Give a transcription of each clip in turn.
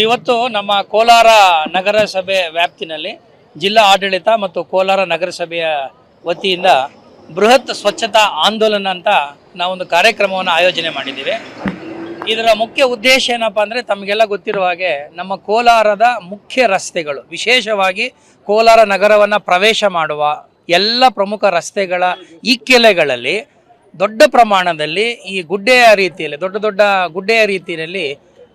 ಇವತ್ತು ನಮ್ಮ ಕೋಲಾರ ನಗರಸಭೆ ವ್ಯಾಪ್ತಿನಲ್ಲಿ ಜಿಲ್ಲಾ ಆಡಳಿತ ಮತ್ತು ಕೋಲಾರ ನಗರಸಭೆಯ ವತಿಯಿಂದ ಬೃಹತ್ ಸ್ವಚ್ಛತಾ ಆಂದೋಲನ ಅಂತ ನಾವೊಂದು ಕಾರ್ಯಕ್ರಮವನ್ನು ಆಯೋಜನೆ ಮಾಡಿದ್ದೀವಿ. ಇದರ ಮುಖ್ಯ ಉದ್ದೇಶ ಏನಪ್ಪ ಅಂದರೆ ತಮಗೆಲ್ಲ ಗೊತ್ತಿರುವ ಹಾಗೆ ನಮ್ಮ ಕೋಲಾರದ ಮುಖ್ಯ ರಸ್ತೆಗಳು, ವಿಶೇಷವಾಗಿ ಕೋಲಾರ ನಗರವನ್ನು ಪ್ರವೇಶ ಮಾಡುವ ಎಲ್ಲ ಪ್ರಮುಖ ರಸ್ತೆಗಳ ಇಕ್ಕೆಲೆಗಳಲ್ಲಿ ದೊಡ್ಡ ಪ್ರಮಾಣದಲ್ಲಿ ಈ ಗುಡ್ಡೆಯ ರೀತಿಯಲ್ಲಿ, ದೊಡ್ಡ ದೊಡ್ಡ ಗುಡ್ಡೆಯ ರೀತಿಯಲ್ಲಿ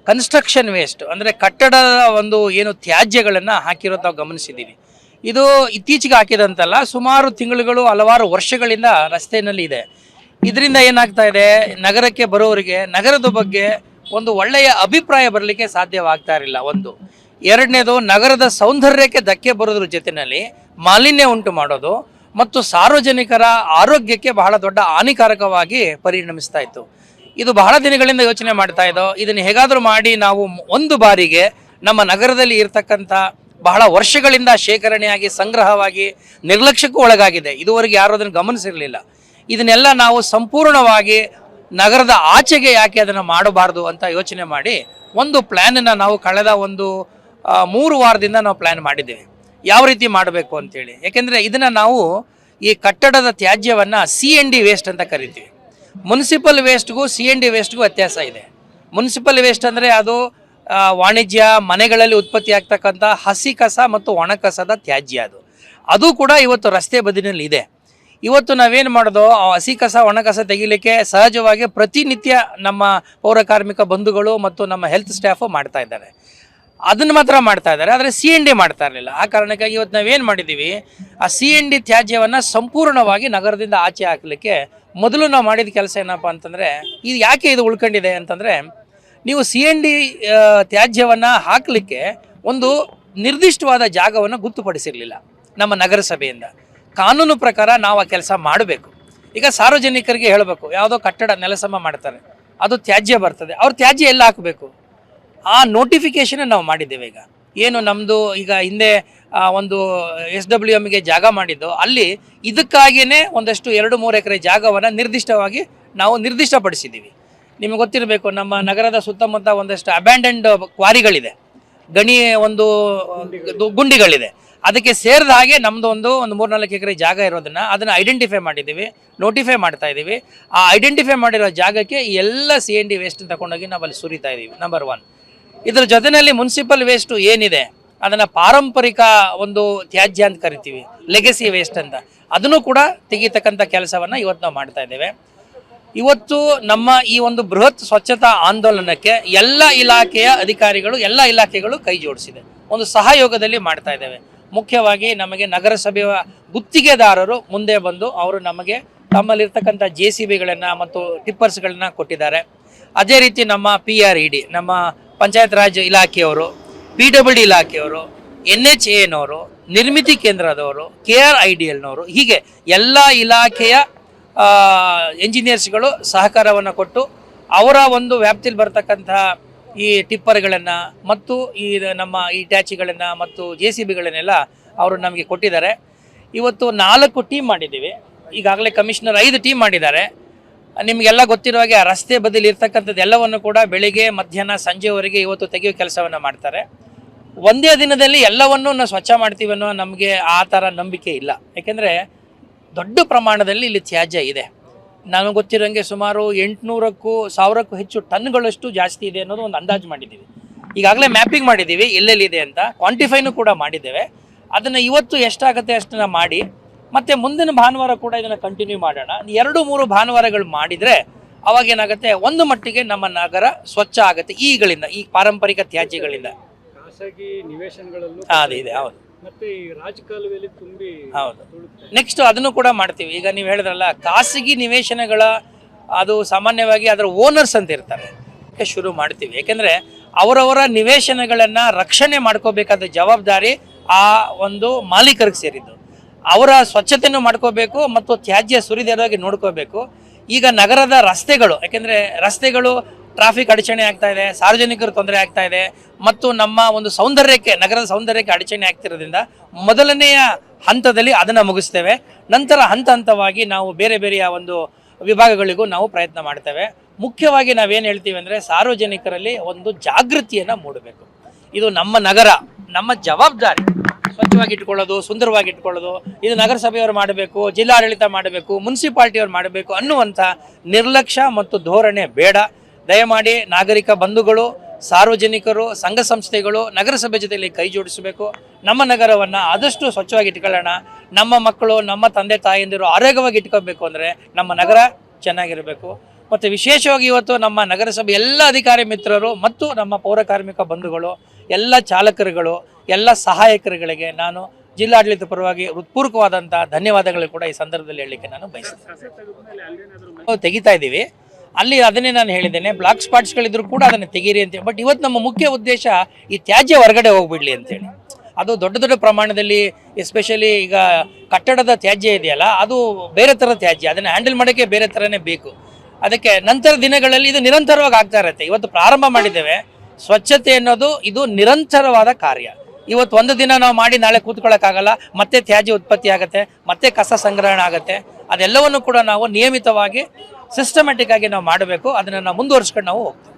ಕನ್ಸ್ಟ್ರಕ್ಷನ್ ವೇಸ್ಟ್. ಅಂದರೆ ಕಟ್ಟಡದ ಒಂದು ಏನು ತ್ಯಾಜ್ಯಗಳನ್ನು ಹಾಕಿರೋ ತಾವು ಗಮನಿಸಿದ್ದೀವಿ ಇದು ಇತ್ತೀಚೆಗೆ ಹಾಕಿದಂತಲ್ಲ, ಸುಮಾರು ತಿಂಗಳುಗಳು, ಹಲವಾರು ವರ್ಷಗಳಿಂದ ರಸ್ತೆಯಲ್ಲಿ ಇದೆ. ಇದರಿಂದ ಏನಾಗ್ತಾ ಇದೆ? ನಗರಕ್ಕೆ ಬರೋರಿಗೆ, ನಗರದ ಬಗ್ಗೆ ಒಂದು ಒಳ್ಳೆಯ ಅಭಿಪ್ರಾಯ ಬರಲಿಕ್ಕೆ ಸಾಧ್ಯವಾಗ್ತಾ ಇರಲಿಲ್ಲ. ಒಂದು. ಎರಡನೇದು, ನಗರದ ಸೌಂದರ್ಯಕ್ಕೆ ಧಕ್ಕೆ ಬರೋದ್ರ ಜೊತೆಯಲ್ಲಿ ಮಾಲಿನ್ಯ ಉಂಟು ಮಾಡೋದು ಮತ್ತು ಸಾರ್ವಜನಿಕರ ಆರೋಗ್ಯಕ್ಕೆ ಬಹಳ ದೊಡ್ಡ ಹಾನಿಕಾರಕವಾಗಿ ಪರಿಣಮಿಸ್ತಾ ಇತ್ತು. ಇದು ಬಹಳ ದಿನಗಳಿಂದ ಯೋಚನೆ ಮಾಡ್ತಾ ಇದ್ದೋ, ಇದನ್ನು ಹೇಗಾದರೂ ಮಾಡಿ ನಾವು ಒಂದು ಬಾರಿಗೆ ನಮ್ಮ ನಗರದಲ್ಲಿ ಇರತಕ್ಕಂಥ ಬಹಳ ವರ್ಷಗಳಿಂದ ಶೇಖರಣೆಯಾಗಿ, ಸಂಗ್ರಹವಾಗಿ, ನಿರ್ಲಕ್ಷ್ಯಕ್ಕೂ ಒಳಗಾಗಿದೆ. ಇದುವರೆಗೆ ಯಾರು ಅದನ್ನು ಗಮನಿಸಿರಲಿಲ್ಲ. ಇದನ್ನೆಲ್ಲ ನಾವು ಸಂಪೂರ್ಣವಾಗಿ ನಗರದ ಆಚೆಗೆ ಯಾಕೆ ಅದನ್ನು ಮಾಡಬಾರ್ದು ಅಂತ ಯೋಚನೆ ಮಾಡಿ ಒಂದು ಪ್ಲ್ಯಾನನ್ನು ನಾವು ಕಳೆದ ಒಂದು ಮೂರು ವಾರದಿಂದ ನಾವು ಪ್ಲ್ಯಾನ್ ಮಾಡಿದ್ದೇವೆ. ಯಾವ ರೀತಿ ಮಾಡಬೇಕು ಅಂತೇಳಿ. ಯಾಕೆಂದರೆ ಇದನ್ನು ನಾವು ಈ ಕಟ್ಟಡದ ತ್ಯಾಜ್ಯವನ್ನು ಸಿ ಎನ್ ಡಿ ವೇಸ್ಟ್ ಅಂತ ಕರಿತೀವಿ. ಮುನ್ಸಿಪಲ್ ವೇಸ್ಟ್ಗೂ ಸಿ ಎನ್ ಡಿ ವೇಸ್ಟ್ಗೂ ವ್ಯತ್ಯಾಸ ಇದೆ. ಮುನ್ಸಿಪಲ್ ವೇಸ್ಟ್ ಅಂದರೆ ಅದು ವಾಣಿಜ್ಯ, ಮನೆಗಳಲ್ಲಿ ಉತ್ಪತ್ತಿ ಆಗ್ತಕ್ಕಂಥ ಹಸಿ ಕಸ ಮತ್ತು ಒಣ ಕಸದ ತ್ಯಾಜ್ಯ ಅದು. ಅದು ಕೂಡ ಇವತ್ತು ರಸ್ತೆ ಬದಿನಲ್ಲಿ ಇದೆ. ಇವತ್ತು ನಾವೇನು ಮಾಡೋದು ಹಸಿ ಕಸ, ಒಣ ಕಸ ತೆಗಿಲಿಕ್ಕೆ ಸಹಜವಾಗಿ ಪ್ರತಿನಿತ್ಯ ನಮ್ಮ ಪೌರ ಕಾರ್ಮಿಕ ಬಂಧುಗಳು ಮತ್ತು ನಮ್ಮ ಹೆಲ್ತ್ ಸ್ಟಾಫು ಮಾಡ್ತಾ ಇದ್ದಾರೆ. ಅದನ್ನು ಮಾತ್ರ ಮಾಡ್ತಾ ಇದ್ದಾರೆ, ಆದರೆ ಸಿ ಎನ್ ಡಿ ಮಾಡ್ತಾ ಇರಲಿಲ್ಲ. ಆ ಕಾರಣಕ್ಕಾಗಿ ಇವತ್ತು ನಾವೇನು ಮಾಡಿದ್ದೀವಿ ಆ ಸಿ ಎನ್ ಡಿ ತ್ಯಾಜ್ಯವನ್ನು ಸಂಪೂರ್ಣವಾಗಿ ನಗರದಿಂದ ಆಚೆ ಹಾಕಲಿಕ್ಕೆ ಮೊದಲು ನಾವು ಮಾಡಿದ ಕೆಲಸ ಏನಪ್ಪ ಅಂತಂದರೆ, ಇದು ಯಾಕೆ ಇದು ಉಳ್ಕೊಂಡಿದೆ ಅಂತಂದರೆ, ನೀವು ಸಿ ಎನ್ ಡಿ ತ್ಯಾಜ್ಯವನ್ನು ಹಾಕಲಿಕ್ಕೆ ಒಂದು ನಿರ್ದಿಷ್ಟವಾದ ಜಾಗವನ್ನು ಗೊತ್ತುಪಡಿಸಿರಲಿಲ್ಲ ನಮ್ಮ ನಗರಸಭೆಯಿಂದ. ಕಾನೂನು ಪ್ರಕಾರ ನಾವು ಆ ಕೆಲಸ ಮಾಡಬೇಕು. ಈಗ ಸಾರ್ವಜನಿಕರಿಗೆ ಹೇಳಬೇಕು, ಯಾವುದೋ ಕಟ್ಟಡ ನೆಲಸಮ ಮಾಡ್ತಾರೆ, ಅದು ತ್ಯಾಜ್ಯ ಬರ್ತದೆ, ಅವ್ರು ತ್ಯಾಜ್ಯ ಎಲ್ಲ ಹಾಕಬೇಕು? ಆ ನೋಟಿಫಿಕೇಶನ್ ನಾವು ಮಾಡಿದ್ದೇವೆ ಈಗ. ಏನು ನಮ್ಮದು ಈಗ ಹಿಂದೆ ಒಂದು ಎಸ್ ಡಬ್ಲ್ಯೂ ಎಮ್ಗೆ ಜಾಗ ಮಾಡಿದ್ದು, ಅಲ್ಲಿ ಇದಕ್ಕಾಗಿಯೇ ಒಂದಷ್ಟು ಎರಡು ಮೂರು ಎಕರೆ ಜಾಗವನ್ನು ನಿರ್ದಿಷ್ಟವಾಗಿ ನಾವು ನಿರ್ದಿಷ್ಟಪಡಿಸಿದ್ದೀವಿ. ನಿಮಗೆ ಗೊತ್ತಿರಬೇಕು, ನಮ್ಮ ನಗರದ ಸುತ್ತಮುತ್ತ ಒಂದಷ್ಟು ಅಬ್ಯಾಂಡೆಂಡ್ ಕ್ವಾರಿಗಳಿದೆ. ಗಣಿ ಒಂದು ಗುಂಡಿಗಳಿದೆ. ಅದಕ್ಕೆ ಸೇರಿದ ಹಾಗೆ ನಮ್ಮದು ಒಂದು ಒಂದು ಮೂರ್ನಾಲ್ಕು ಎಕರೆ ಜಾಗ ಇರೋದನ್ನು ಅದನ್ನು ಐಡೆಂಟಿಫೈ ಮಾಡಿದ್ದೀವಿ ನೋಟಿಫೈ ಮಾಡ್ತಾ ಇದ್ದೀವಿ. ಆ ಐಡೆಂಟಿಫೈ ಮಾಡಿರೋ ಜಾಗಕ್ಕೆ ಎಲ್ಲ ಸಿ ಎನ್ ಡಿ ವೇಸ್ಟ್ ತಗೊಂಡೋಗಿ ನಾವು ಅಲ್ಲಿ ಸುರಿತಾ ಇದ್ದೀವಿ ನಂಬರ್ ಒನ್ ಇದ್ರ ಜೊತೆಯಲ್ಲಿ ಮುನ್ಸಿಪಲ್ ವೇಸ್ಟು ಏನಿದೆ? ಅದನ್ನು ಪಾರಂಪರಿಕ ಒಂದು ತ್ಯಾಜ್ಯ ಅಂತ ಕರಿತೀವಿ ಲೆಗಸಿ ವೇಸ್ಟ್ ಅಂತ. ಅದನ್ನು ಕೂಡ ತೆಗಿತಕ್ಕಂಥ ಕೆಲಸವನ್ನು ಇವತ್ತು ನಾವು ಮಾಡ್ತಾ ಇದ್ದೇವೆ. ಇವತ್ತು ನಮ್ಮ ಈ ಒಂದು ಬೃಹತ್ ಸ್ವಚ್ಛತಾ ಆಂದೋಲನಕ್ಕೆ ಎಲ್ಲ ಇಲಾಖೆಯ ಅಧಿಕಾರಿಗಳು, ಎಲ್ಲ ಇಲಾಖೆಗಳು ಕೈ ಜೋಡಿಸಿದೆ. ಒಂದು ಸಹಯೋಗದಲ್ಲಿ ಮಾಡ್ತಾ ಇದ್ದೇವೆ. ಮುಖ್ಯವಾಗಿ ನಮಗೆ ನಗರಸಭೆಯ ಗುತ್ತಿಗೆದಾರರು ಮುಂದೆ ಬಂದು ಅವರು ನಮಗೆ ತಮ್ಮಲ್ಲಿರ್ತಕ್ಕಂಥ ಜೆ ಸಿ ಬಿಗಳನ್ನು ಮತ್ತು ಟಿಪ್ಪರ್ಸ್ಗಳನ್ನ ಕೊಟ್ಟಿದ್ದಾರೆ. ಅದೇ ರೀತಿ ನಮ್ಮ ಪಿ ಆರ್ ಇ ಡಿ ನಮ್ಮ ಪಂಚಾಯತ್ ರಾಜ್ ಇಲಾಖೆಯವರು ಪಿ ಡಬ್ಲ್ಯೂ ಡಿ ಇಲಾಖೆಯವರು ಎನ್ ಎಚ್ ಎನವರು ನಿರ್ಮಿತಿ ಕೇಂದ್ರದವರು ಕೆ ಆರ್ ಐ ಡಿ ಎಲ್ನವರು ಹೀಗೆ ಎಲ್ಲ ಇಲಾಖೆಯ ಎಂಜಿನಿಯರ್ಸ್ಗಳು ಸಹಕಾರವನ್ನು ಕೊಟ್ಟು ಅವರ ಒಂದು ವ್ಯಾಪ್ತಿಯಲ್ಲಿ ಬರ್ತಕ್ಕಂತಹ ಈ ಟಿಪ್ಪರ್ಗಳನ್ನು ಮತ್ತು ಈ ನಮ್ಮ ಈ ಟ್ಯಾಚಿಗಳನ್ನು ಮತ್ತು ಜೆ ಸಿ ಬಿಗಳನ್ನೆಲ್ಲ ಅವರು ನಮಗೆ ಕೊಟ್ಟಿದ್ದಾರೆ. ಇವತ್ತು ನಾಲ್ಕು ಟೀಮ್ ಮಾಡಿದ್ದೀವಿ. ಈಗಾಗಲೇ ಕಮಿಷನರ್ ಐದು ಟೀಮ್ ಮಾಡಿದ್ದಾರೆ. ನಿಮಗೆಲ್ಲ ಗೊತ್ತಿರೋ ಹಾಗೆ ರಸ್ತೆ ಬದಿಲಿ ಇರ್ತಕ್ಕಂಥದ್ದು ಎಲ್ಲವನ್ನು ಕೂಡ ಬೆಳಿಗ್ಗೆ, ಮಧ್ಯಾಹ್ನ, ಸಂಜೆವರೆಗೆ ಇವತ್ತು ತೆಗೆಯೋ ಕೆಲಸವನ್ನು ಮಾಡ್ತಾರೆ. ಒಂದೇ ದಿನದಲ್ಲಿ ಎಲ್ಲವನ್ನೂ ನಾವು ಸ್ವಚ್ಛ ಮಾಡ್ತೀವಿ ಅನ್ನೋ ನಮಗೆ ಆ ಥರ ನಂಬಿಕೆ ಇಲ್ಲ. ಯಾಕೆಂದರೆ ದೊಡ್ಡ ಪ್ರಮಾಣದಲ್ಲಿ ಇಲ್ಲಿ ತ್ಯಾಜ್ಯ ಇದೆ. ನಾನು ಗೊತ್ತಿರೋಂಗೆ ಸುಮಾರು ಎಂಟುನೂರಕ್ಕೂ ಸಾವಿರಕ್ಕೂ ಹೆಚ್ಚು ಟನ್ಗಳಷ್ಟು ಜಾಸ್ತಿ ಇದೆ ಅನ್ನೋದು ಒಂದು ಅಂದಾಜು ಮಾಡಿದ್ದೀವಿ. ಈಗಾಗಲೇ ಮ್ಯಾಪಿಂಗ್ ಮಾಡಿದ್ದೀವಿ ಎಲ್ಲೆಲ್ಲಿದೆ ಅಂತ. ಕ್ವಾಂಟಿಫೈನು ಕೂಡ ಮಾಡಿದ್ದೇವೆ. ಅದನ್ನು ಇವತ್ತು ಎಷ್ಟಾಗುತ್ತೆ ಅಷ್ಟನ್ನು ಮಾಡಿ ಮತ್ತೆ ಮುಂದಿನ ಭಾನುವಾರ ಕೂಡ ಇದನ್ನು ಕಂಟಿನ್ಯೂ ಮಾಡೋಣ. ಎರಡು ಮೂರು ಭಾನುವಾರಗಳು ಮಾಡಿದರೆ ಅವಾಗ ಏನಾಗುತ್ತೆ? ಒಂದು ಮಟ್ಟಿಗೆ ನಮ್ಮ ನಗರ ಸ್ವಚ್ಛ ಆಗುತ್ತೆ. ಈಗಳಿಂದ ಈ ಪಾರಂಪರಿಕ ತ್ಯಾಜ್ಯಗಳಿಂದ. ಖಾಸಗಿ ನಿವೇಶನಗಳಲ್ಲೂ ಅದು ಇದೆ ಹೌದು. ಮತ್ತೆ ಈ ರಾಜಕಾಲುವೆಯಲ್ಲಿ ತುಂಬಿ ಹೌದು. ತುಳುಕ್ತದೆ. ನೆಕ್ಸ್ಟ್ ಅದನ್ನು ಕೂಡ ಮಾಡ್ತೀವಿ. ಈಗ ನೀವು ಹೇಳಿದ್ರಲ್ಲ ಖಾಸಗಿ ನಿವೇಶನಗಳ ಅದು ಸಾಮಾನ್ಯವಾಗಿ ಅದರ ಓನರ್ಸ್ ಅಂತ ಇರ್ತಾರೆ. ಶುರು ಮಾಡ್ತೀವಿ. ಯಾಕೆಂದರೆ ಅವರವರ ನಿವೇಶನಗಳನ್ನು ರಕ್ಷಣೆ ಮಾಡ್ಕೋಬೇಕಾದ ಜವಾಬ್ದಾರಿ ಆ ಒಂದು ಮಾಲೀಕರಿಗೆ ಸೇರಿದ್ದು. ಅವರ ಸ್ವಚ್ಛತೆಯನ್ನು ಮಾಡ್ಕೋಬೇಕು ಮತ್ತು ತ್ಯಾಜ್ಯ ಸುರಿದಿರೋಗಿ ನೋಡ್ಕೋಬೇಕು. ಈಗ ನಗರದ ರಸ್ತೆಗಳು, ಯಾಕೆಂದರೆ ರಸ್ತೆಗಳು ಟ್ರಾಫಿಕ್ ಅಡಚಣೆ ಆಗ್ತಾ ಇದೆ, ಸಾರ್ವಜನಿಕರು ತೊಂದರೆ ಆಗ್ತಾ ಇದೆ ಮತ್ತು ನಮ್ಮ ಒಂದು ಸೌಂದರ್ಯಕ್ಕೆ, ನಗರದ ಸೌಂದರ್ಯಕ್ಕೆ ಅಡಚಣೆ ಆಗ್ತಿರೋದ್ರಿಂದ ಮೊದಲನೆಯ ಹಂತದಲ್ಲಿ ಅದನ್ನು ಮುಗಿಸ್ತೇವೆ. ನಂತರ ಹಂತ ಹಂತವಾಗಿ ನಾವು ಬೇರೆ ಬೇರೆಯ ಒಂದು ವಿಭಾಗಗಳಿಗೂ ನಾವು ಪ್ರಯತ್ನ ಮಾಡ್ತೇವೆ. ಮುಖ್ಯವಾಗಿ ನಾವೇನು ಹೇಳ್ತೀವಿ ಅಂದರೆ ಸಾರ್ವಜನಿಕರಲ್ಲಿ ಒಂದು ಜಾಗೃತಿಯನ್ನು ಮೂಡಬೇಕು. ಇದು ನಮ್ಮ ನಗರ, ನಮ್ಮ ಜವಾಬ್ದಾರಿ. ಸ್ವಚ್ಛವಾಗಿ ಇಟ್ಕೊಳ್ಳೋದು ಸುಂದರವಾಗಿ ಇಟ್ಕೊಳ್ಳೋದು ಇದು ನಗರಸಭೆಯವರು ಮಾಡಬೇಕು, ಜಿಲ್ಲಾಡಳಿತ ಮಾಡಬೇಕು, ಮುನ್ಸಿಪಾಲ್ಟಿಯವರು ಮಾಡಬೇಕು ಅನ್ನುವಂಥ ನಿರ್ಲಕ್ಷ್ಯ ಮತ್ತು ಧೋರಣೆ ಬೇಡ. ದಯಮಾಡಿ ನಾಗರಿಕ ಬಂಧುಗಳು, ಸಾರ್ವಜನಿಕರು, ಸಂಘ ಸಂಸ್ಥೆಗಳು ನಗರಸಭೆ ಜೊತೆಯಲ್ಲಿ ಕೈ ಜೋಡಿಸಬೇಕು. ನಮ್ಮ ನಗರವನ್ನು ಆದಷ್ಟು ಸ್ವಚ್ಛವಾಗಿ ಇಟ್ಕೊಳ್ಳೋಣ ನಮ್ಮ ಮಕ್ಕಳು, ನಮ್ಮ ತಂದೆ, ತಾಯಂದಿರು ಆರೋಗ್ಯವಾಗಿ ಇಟ್ಕೋಬೇಕು ಅಂದರೆ ನಮ್ಮ ನಗರ ಚೆನ್ನಾಗಿರಬೇಕು. ಮತ್ತು ವಿಶೇಷವಾಗಿ ಇವತ್ತು ನಮ್ಮ ನಗರಸಭೆ ಎಲ್ಲ ಅಧಿಕಾರಿ ಮಿತ್ರರು ಮತ್ತು ನಮ್ಮ ಪೌರ ಕಾರ್ಮಿಕ ಬಂಧುಗಳು, ಎಲ್ಲ ಚಾಲಕರುಗಳು ಎಲ್ಲ ಸಹಾಯಕರುಗಳಿಗೆ ನಾನು ಜಿಲ್ಲಾಡಳಿತ ಪರವಾಗಿ ಹೃತ್ಪೂರ್ವಕವಾದಂಥ ಧನ್ಯವಾದಗಳು ಕೂಡ ಈ ಸಂದರ್ಭದಲ್ಲಿ ಹೇಳಲಿಕ್ಕೆ ನಾನು ಬಯಸ್ತೇನೆ ತೆಗಿತಾ ಇದ್ದೀವಿ. ಅಲ್ಲಿ ಅದನ್ನೇ ನಾನು ಹೇಳಿದ್ದೇನೆ. ಬ್ಲಾಕ್ ಸ್ಪಾಟ್ಸ್ಗಳಿದ್ರು ಕೂಡ ಅದನ್ನು ತೆಗೀರಿ ಅಂತೇಳಿ ಬಟ್ ಇವತ್ತು ನಮ್ಮ ಮುಖ್ಯ ಉದ್ದೇಶ ಈ ತ್ಯಾಜ್ಯ ಹೊರಗಡೆ ಹೋಗ್ಬಿಡ್ಲಿ ಅಂತೇಳಿ ಅದು ದೊಡ್ಡ ದೊಡ್ಡ ಪ್ರಮಾಣದಲ್ಲಿ ಎಸ್ಪೆಷಲಿ ಈಗ ಕಟ್ಟಡದ ತ್ಯಾಜ್ಯ ಇದೆಯಲ್ಲ, ಅದು ಬೇರೆ ಥರ ತ್ಯಾಜ್ಯ. ಅದನ್ನು ಹ್ಯಾಂಡಲ್ ಮಾಡೋಕ್ಕೆ ಬೇರೆ ಥರನೇ ಬೇಕು. ಅದಕ್ಕೆ ನಂತರ ದಿನಗಳಲ್ಲಿ ಇದು ನಿರಂತರವಾಗಿ ಆಗ್ತಾ ಇರುತ್ತೆ. ಇವತ್ತು ಪ್ರಾರಂಭ ಮಾಡಿದ್ದೇವೆ. ಸ್ವಚ್ಛತೆ ಅನ್ನೋದು ಇದು ನಿರಂತರವಾದ ಕಾರ್ಯ. ಇವತ್ತು ಒಂದು ದಿನ ನಾವು ಮಾಡಿ ನಾಳೆ ಕೂತ್ಕೊಳ್ಳೋಕ್ಕಾಗಲ್ಲ, ಮತ್ತೆ ತ್ಯಾಜ್ಯ ಉತ್ಪತ್ತಿ ಆಗುತ್ತೆ, ಮತ್ತೆ ಕಸ ಸಂಗ್ರಹಣೆ ಆಗುತ್ತೆ. ಅದೆಲ್ಲವನ್ನು ಕೂಡ ನಾವು ನಿಯಮಿತವಾಗಿ ಸಿಸ್ಟಮೆಟಿಕ್ ಆಗಿ ನಾವು ಮಾಡಬೇಕು. ಅದನ್ನು ನಾವು ಮುಂದುವರಿಸ್ಕೊಂಡು ನಾವು ಹೋಗ್ತೀವಿ.